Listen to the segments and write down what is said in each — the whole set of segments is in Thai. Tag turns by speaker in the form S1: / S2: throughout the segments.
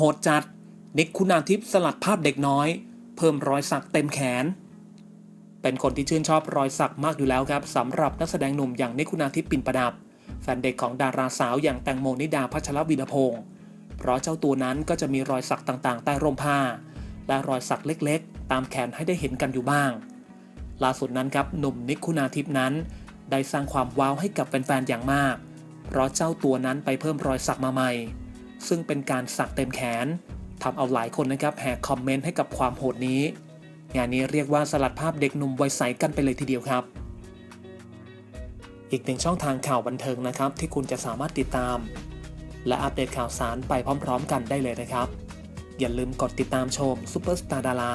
S1: โหดจัด นิกคุณาทิพย์สลัดภาพเด็กน้อย เพิ่มรอยสักเต็มแขน เป็นคนที่ชื่นชอบรอยสักมากอยู่แล้วครับสำหรับนักแสดงหนุ่มอย่างนิกคุณาทิพย์ปิ่นประดับ แฟนเด็กของดาราสาวอย่างแตงโมนิดาพัชรวินพงศ์เพราะเจ้าตัวนั้นก็จะมีรอยสักต่างๆ ใต้ร่มผ้า และรอยสักเล็กๆ ตามแขนให้ได้เห็นกันอยู่บ้าง ล่าสุดนั้นครับหนุ่มนิกคุณาทิพย์นั้น ได้สร้างความว้าวให้กับแฟนๆอย่างมาก เพราะเจ้าตัวนั้นไปเพิ่มรอยสักมาใหม่ ซึ่งเป็นการสักเต็มแขนทำเอาหลายคนนะครับแหกคอมเมนต์ให้กับความโหดนี้ งานนี้เรียกว่าสลัดภาพเด็กหนุ่มวัยใสกันไปเลยทีเดียวครับ อีกหนึ่งช่องทางข่าวบันเทิงนะครับ ที่คุณจะสามารถติดตาม และอัปเดตข่าวสารไปพร้อม ๆ กันได้เลยนะครับ อย่าลืมกดติดตามชมซูเปอร์สตาร์ดารา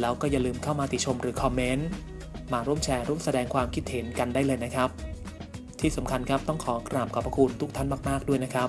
S1: แล้วก็อย่าลืมเข้ามาติชมหรือคอมเมนต์มาร่วมแชร์ร่วมแสดงความคิดเห็นกันได้เลยนะครับ ที่สำคัญครับต้องขอกราบขอบพระคุณทุกท่านมาก ๆ ด้วยนะครับ